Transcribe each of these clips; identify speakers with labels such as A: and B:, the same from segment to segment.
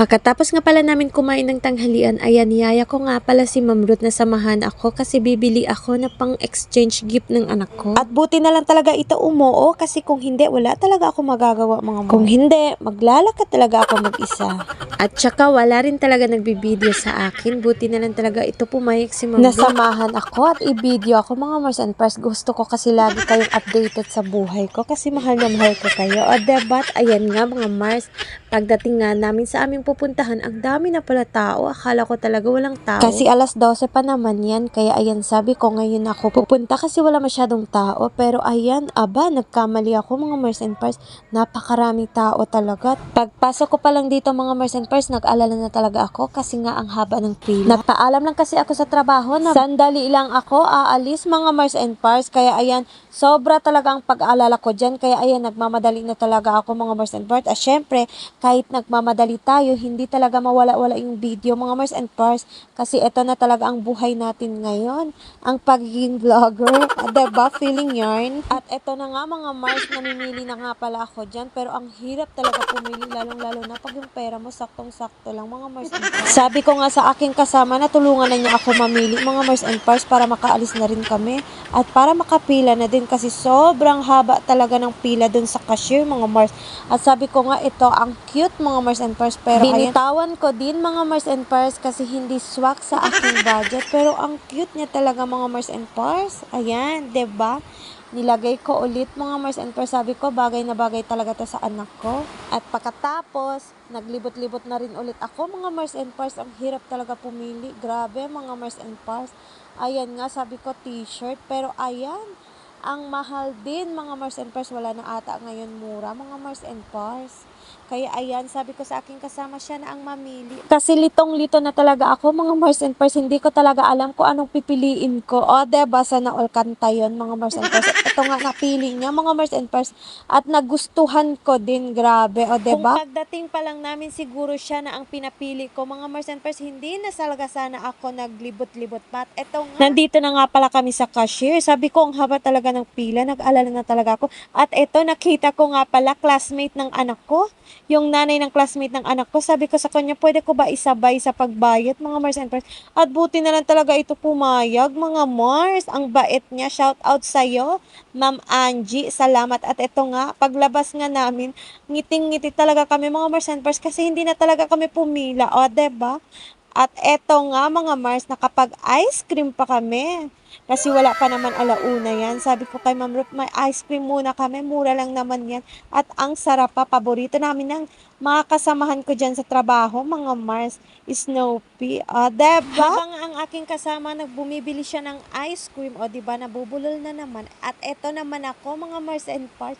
A: Pagkatapos nga pala namin kumain ng tanghalian, ayan, niyaya ko nga pala si Ma'am Ruth na samahan ako kasi bibili ako na pang exchange gift ng anak ko. At buti na lang talaga ito umuo kasi kung hindi, wala talaga ako magagawa mga Kung hindi, maglalakad talaga ako mag-isa. At saka wala rin talaga nagbibideo sa akin. Buti na lang talaga ito pumayag si Ma'am Ruth. Nasamahan ako at i-video ako mga Mars and Pars. Gusto ko kasi lagi kayong updated sa buhay ko kasi mahal na mahal ko kayo. O debat, ayan nga mga Mars, pagdating nga namin sa aming pupuntahan, ang dami na pala tao. Akala ko talaga walang tao. Kasi alas 12 pa naman yan. Kaya ayan, sabi ko ngayon ako pupunta kasi wala masyadong tao. Pero ayan, aba, nagkamali ako mga Mars and Pars. Napakaraming tao talaga. Pagpasok ko pa lang dito mga Mars and Pars, nag-alala na talaga ako kasi nga ang haba ng pila. Nagpaalam lang kasi ako sa trabaho na sandali lang ako aalis mga Mars and Pars. Kaya ayan, sobra talaga ang pag-aalala ko dyan. Kaya ayan, nagmamadali na talaga ako mga Mars and Pars. At syempre, kahit nagmamadali tayo, hindi talaga mawala-wala yung video mga Mars and Pars. Kasi ito na talaga ang buhay natin ngayon. Ang pagiging vlogger. diba? Feeling yarn. At ito na nga mga Mars, namimili na nga pala ako dyan. Pero ang hirap talaga pumili, lalong-lalo na pag yung pera mo saktong-sakto lang mga Mars and Pars. Sabi ko nga sa aking kasama na tulungan na niya ako mamili mga Mars and Pars para makaalis na rin kami. At para makapila na din kasi sobrang haba talaga ng pila dun sa cashier mga Mars. At sabi ko nga ito ang cute mga Mars and Pars pero binitawan ko din mga Mars and Pars kasi hindi swak sa aking budget pero ang cute niya talaga mga Mars and Pars. Ayan, ba? Nilagay ko ulit mga Mars and Pars. Sabi ko, bagay na bagay talaga to sa anak ko. At pagkatapos, naglibot-libot na rin ulit ako mga Mars and Pars. Ang hirap talaga pumili. Grabe mga Mars and Pars. Ayan nga, sabi ko t-shirt. Pero ayan, ang mahal din mga Mars and Pars. Wala na ata ngayon mura mga Mars and Pars. Kaya ayan, sabi ko sa aking kasama siya na ang mamili. Kasi litong-lito na talaga ako mga Mars and Pars. Hindi ko talaga alam kung anong pipiliin ko. O, diba, sana all kanta yun mga Mars and Pars. Ito nga napili niya mga Mars and Pars. At nagustuhan ko din, grabe. O, diba? Kung pagdating pa lang namin siguro siya na ang pinapili ko mga Mars and Pars. Hindi na talaga sana ako naglibot-libot pa. At ito nga. Nandito na nga pala kami sa cashier. Sabi ko, ang haba talaga ng pila. Nag-alala na talaga ako. At ito, nakita ko nga pala classmate ng anak ko yung nanay ng classmate ng anak ko, sabi ko sa kanya, pwede ko ba isabay sa pagbayad, mga Mars and Pars? At buti na lang talaga ito pumayag, mga Mars. Ang bait niya. Shout out sa'yo, Ma'am Angie. Salamat. At ito nga, paglabas nga namin, ngiting-ngiti talaga kami, mga Mars and Pars, kasi hindi na talaga kami pumila. O, ba? At eto nga mga Mars, nakapag-ice cream pa kami. Kasi wala pa naman alauna yan. Sabi ko kay Ma'am Ruth, may ice cream muna kami. Mura lang naman yan. At ang sarap pa. Paborito namin ng mga kasamahan ko dyan sa trabaho, mga Mars, Snoopy. O, diba? Habang ang aking kasama, nagbumibili siya ng ice cream. O, diba? Nabubulol na naman. At eto naman ako, mga Mars and Pars.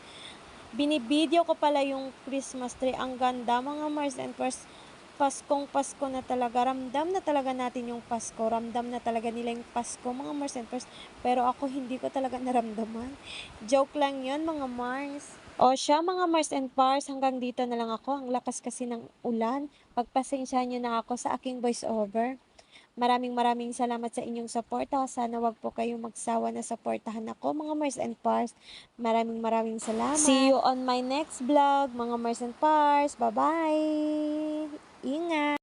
A: Binibideo ko pala yung Christmas tree. Ang ganda, mga Mars and Pars. Paskong Pasko na talaga. Ramdam na talaga natin yung Pasko. Ramdam na talaga nila yung Pasko, mga Mars and Pars. Pero ako hindi ko talaga naramdaman. Joke lang yon mga Mars. O siya, mga Mars and Pars, hanggang dito na lang ako. Ang lakas kasi ng ulan. Pagpasensyahan nyo na ako sa aking voice over. Maraming maraming salamat sa inyong suporta. Sana wag po kayong magsawa na suportahan ako, mga Mars and Pars. Maraming maraming salamat. See you on my next vlog, mga Mars and Pars. Bye-bye! 银啊